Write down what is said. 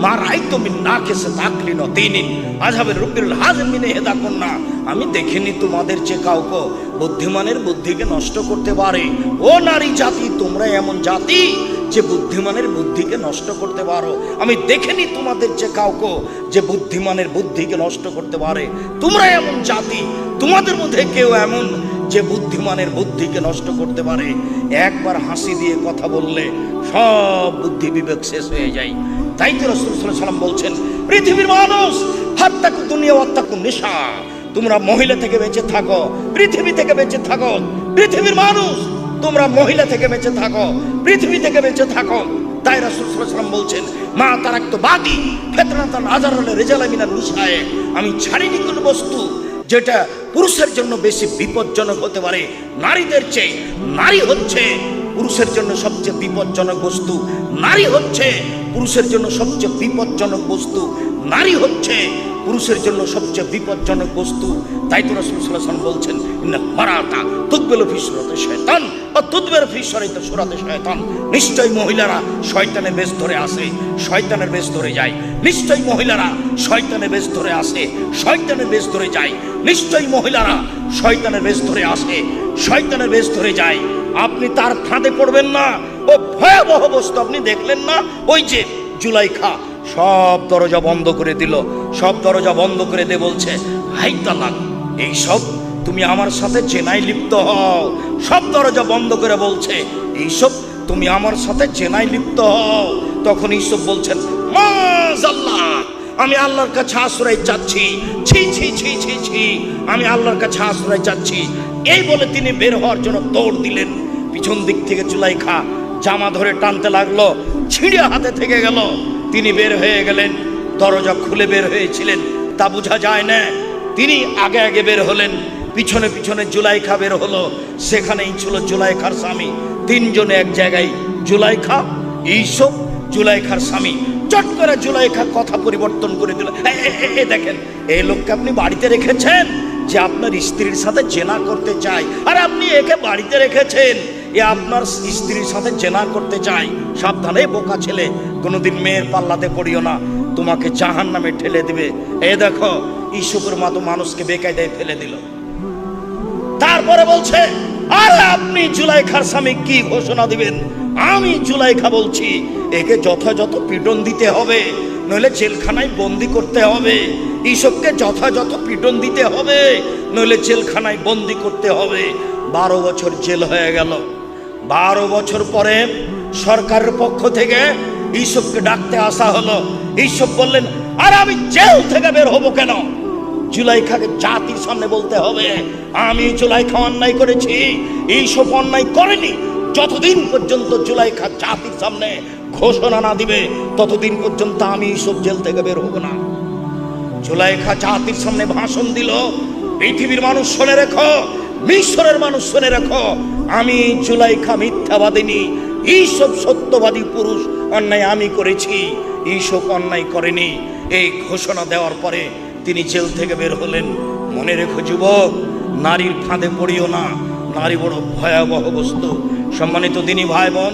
মা না কন্যা। আমি দেখিনি তোমাদের চেয়ে কাউকে বুদ্ধিমানের বুদ্ধিকে নষ্ট করতে পারে। ও নারী জাতি, তোমরা এমন জাতি যে বুদ্ধিমানের বুদ্ধিকে নষ্ট করতে পারো। আমি দেখিনি তোমাদের যে কাউকে যে বুদ্ধিমানের বুদ্ধিকে নষ্ট করতে পারে। তোমরা এমন জাতি, তোমাদের মধ্যে কেউ এমন যে বুদ্ধিমানের বুদ্ধিকে নষ্ট করতে পারে, একবার হাসি দিয়ে কথা বললে সব বুদ্ধি বিবেক শেষ হয়ে যায়। তাই তো রসুল বলছেন, পৃথিবীর মানুষ হাত্তাকু দুনিয়া অত্তাকু নেশা। তোমরা মহিলা থেকে বেঁচে থাকো, পৃথিবী থেকে বেঁচে থাকো, পৃথিবীর মানুষ, তোমরা মহিলা থেকে বেঁচে থাকো, পৃথিবী থেকে বেঁচে থাকো। তাই রাসুল সাল্লাম বলছেন, মা তার এক তো বাদি ফেতনাতান আজার হলে রেজালামিনা আমি ছাড়িনি কোনো বস্তু যেটা পুরুষের জন্য বেশি বিপজ্জনক হতে পারে নারীদের চেয়ে। নারী হচ্ছে পুরুষের জন্য সবচেয়ে বিপজ্জনক বস্তু। নারী হচ্ছে পুরুষের জন্য সবচেয়ে বিপজ্জনক বস্তু। নারী হচ্ছে পুরুষের জন্য সবচেয়ে বিপজ্জনক বস্তু তাই তো রাসূল ওয়াসাল্লাম বলছেন মারাতা শয়তান বা সুরাতে শয়তান। মহিলারা শয়তানের বেশ ধরে আসে শয়তানের বেশ ধরে যায়। নিশ্চয়ই মহিলারা শয়তানের বেশ ধরে আসে শয়তানের বেশ ধরে যায়। মহিলারা শয়তানের বেশ ধরে আসে শয়তানের বেশ ধরে যায়। আপনি তার ফাঁদে পড়বেন না। ও ভয়াবহ বস্তু আপনি দেখলেন না? ওই যে জুলাইখা সব দরজা বন্ধ করে দিল। সব দরজা বন্ধ করে দে বলছে, হাই তালাক এইসব তুমি আমার সাথে চেনাই লিপ্ত হও। সব দরজা বন্ধ করে বলছে, এইসব তুমি আমার সাথে চেনাই লিপ্ত হও। তখন এই এইসব বলছেন, মাজাল্লাহ, আমি আল্লাহর কাছে আশ্রয় চাচ্ছি। ছি ছি ছি ছি ছি, আমি আল্লাহর কাছে আশ্রয় চাচ্ছি। এই বলে তিনি বের হওয়ার জন্য দৌড় দিলেন। পিছন দিক থেকে চুলাইখা জামা ধরে টানতে লাগল, ছিঁড়ে হাতে থেকে গেল। তিনি বের হয়ে গেলেন, দরজা খুলে বের হয়েছিলেন, তা বোঝা যায় না। তিনি আগে আগে বের হলেন, পিছনে পিছনে জুলাইখা বের হলো, সেখানেই ছিল জুলাইখার স্বামী। তিনজনে এক জায়গায়, জুলাইখা এইসব জুলাইখার স্বামী। চট করে জুলাইখা কথা পরিবর্তন করে দিল দেখেন এই লোককে আপনি বাড়িতে রেখেছেন? যে আপনার স্ত্রীর সাথে জেনা করতে চায়। আর আপনি একে বাড়িতে রেখেছেন। এ আপনার স্ত্রীর সাথে চেনা করতে চায় সাবধানে বোকা ছেলে, কোনোদিন মেয়ের পাল্লাতে পড়িও না। তোমাকে জাহান নামে ঠেলে দিবে। এ দেখো ইসুকুর মতো মানুষকে বেকায়দায় ফেলে দিল। তারপরে বলছে, আর আপনি জুলাইখার স্বামী কি ঘোষণা দিবেন? আমি জুলাইখা বলছি, একে যথাযথ পিটন দিতে হবে, নইলে জেলখানায় বন্দি করতে হবে। এইসবকে যথাযথ পিটন দিতে হবে, নইলে জেলখানায় বন্দি করতে হবে। বারো বছর জেল হয়ে গেল। বারো বছর পরে সরকারের পক্ষ থেকে এইসবকে ডাকতে আসা হলো। এইসব বললেন, আর আমি জেল থেকে বের হব কেন? জুলাইখাকে জাতির সামনে বলতে হবে। আমি জুলাইখা অন্যায় করেছি। এইসব অন্যায় করেনি। যতদিন পর্যন্ত জুলাইখা জাতির সামনে ঘোষণা না দিবে, ততদিন পর্যন্ত আমি এইসব জেল থেকে বের হব না। জুলাইখা জাতির সামনে ভাষণ দিল, পৃথিবীর মানুষ শুনে রেখো মিশরের মানুষ শুনে রাখো, আমি জুলাইখা মিথ্যাবাদিনী, এইসব সত্যবাদী পুরুষ অন্যায় আমি করেছি, এইসব অন্যায় করেনি। এই ঘোষণা দেওয়ার পরে তিনি জেল থেকে বের হলেন। মনে রেখো যুবক, নারীর ফাঁদে পড়িও না, নারী বড় ভয়াবহ বস্তু। সম্মানিত দিনী ভাই বোন